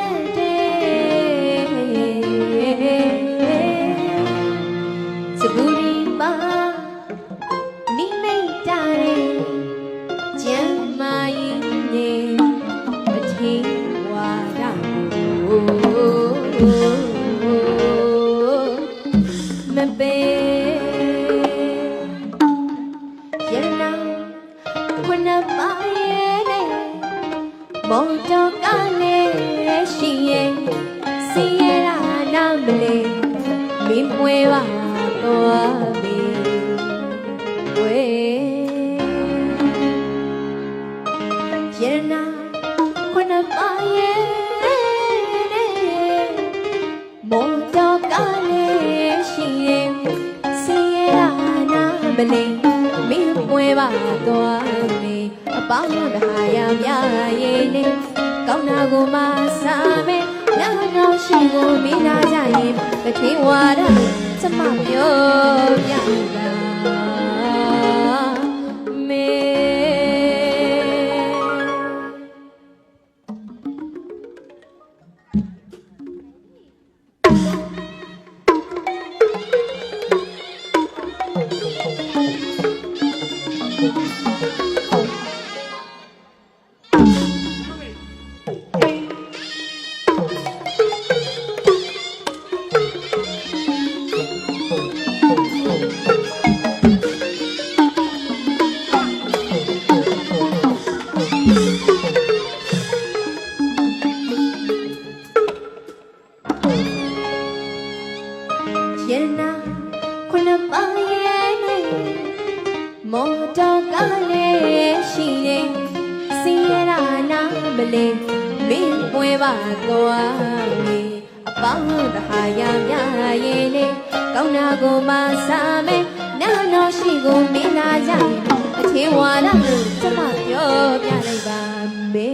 day. မော်တော်ကလည်းရရှိရဲ့စီရတာနာမလဲမင်းမွေပါတော့ပြီဝေရနာခွနပါရဲ့မော်တော်ကလည်းရှိရဲ့စီရတာနာမလဲမင်းမွေပါတော့ ပြီအပေါင်းတဟာရမြရဲ့နေကောင်းနာကိုမစားမယ်နာတော့ရှိကိုမိနာကြရင်တခင်ဝါဒစမပြောပြတာ မောတော်ကလည်းရှိနေစီရနာမလေးမင်းပွဲပါသွားမေအပေါင်းတဟာရမြရဲ့နေကောင်းနာကိုမစားမဲနာတော်ရှိကိုမင်းလာကြရင်အထင်ဝါဒလို့ကျမပြောပြလိုက်ပါမေ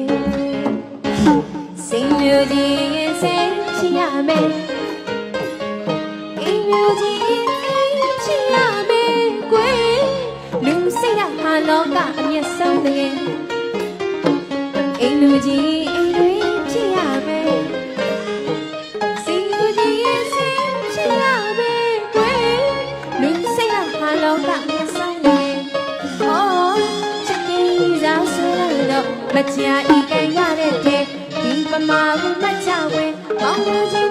စိတ်မျိုးကြီးရဲ့စိတ်ချရမယ်အင်းမျိုးကြီး လောကအမျက်ဆုံးတကယ်အင်းလူကြီးအင်းတွေချစ်ရမယ်စိတ်လူကြီးရဲ့စိတ်ချစ်ရမယ်ကွယ်လူစိတ်ရဟာလောကအမျက်ဆုံးတကယ်အော်ချစ်ကြီးစားဆိုတော့မချာဤကံရတဲ့တဲ့ဒီပမာကိုမချဝဲကောင်းလို့ချင်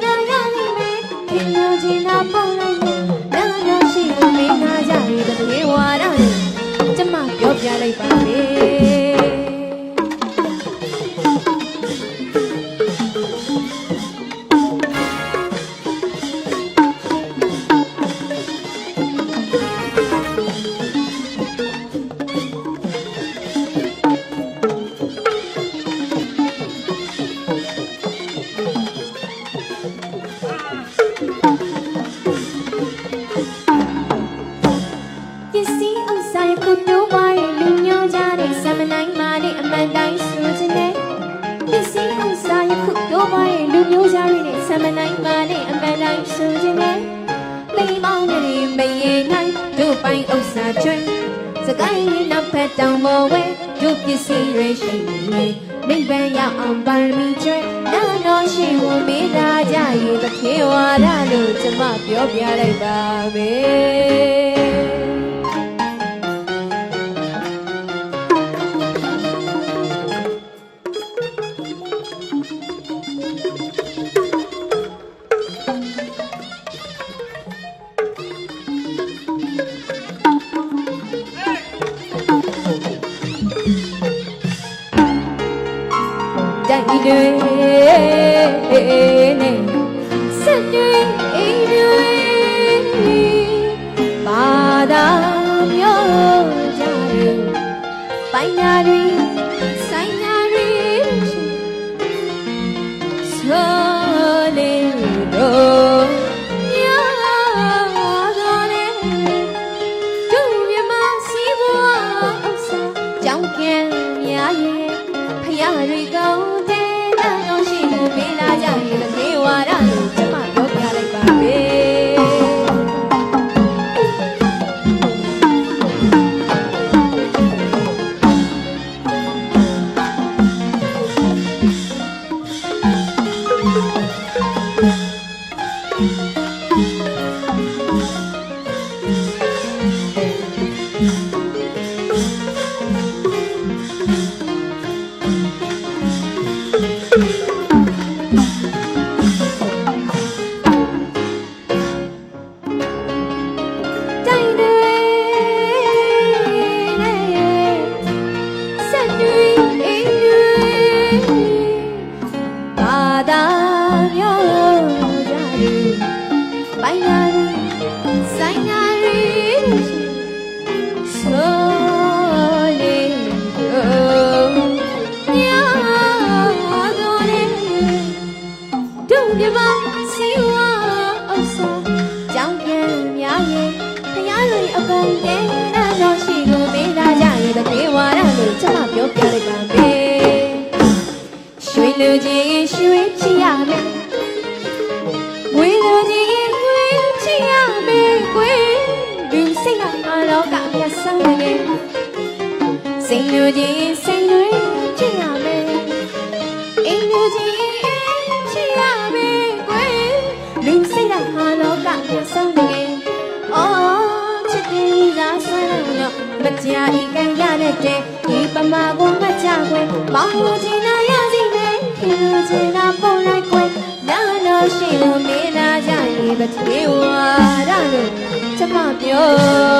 စ္စည်းဥစ္စာရခုတိုးပွားရဲ့လူညောကြတဲ့ဆမနိုင်မာနဲ့အမှန်တိုင်းဆိုချင်တယ်လိမ္မောင်းတွေမရေနိုင်တို့ပိုင်ဥစ္စာကျွဲစကိုင်းနောက်ဖက်တောင်ပေါ်ဝဲတို့ပစ္စည်းတွေရှိနေနိဗ္ဗာန်ရောက်အောင်ပါရမီကျွဲနာတော်ရှိဝမေးတာကြရင်သခေဝါဒလို့ကျမပြောပြလိုက်ပါမယ် တိုက်တွေနဲ့ဆက်တွေအိမ်တွေဘာသာမျိုးကြတယ်ပိုင်နာတွေဆိုင် ရွှေလူကြီးရွှေချီရမယ် လူကြီးစိတ်တွေချရမယ်အင်းလူကြီးချရမယ်ကွယ်လူစိတ်ဟာလောကမြတ်ဆောင်ငယ်အော်ချစ်တယ်ရာဆွမ်းလို့မကြာဤကံရတဲ့တဲ့ဒီပမာကိုမကြခွဲမောင်လူကြီးနာရစီမယ်ခင်လူကြီးနာပုံလိုက်ခွဲနာတော့ရှိလို့မင်းနာကြရင်တထေဝါရလို့ကျမပြောပြလိုက်ပါ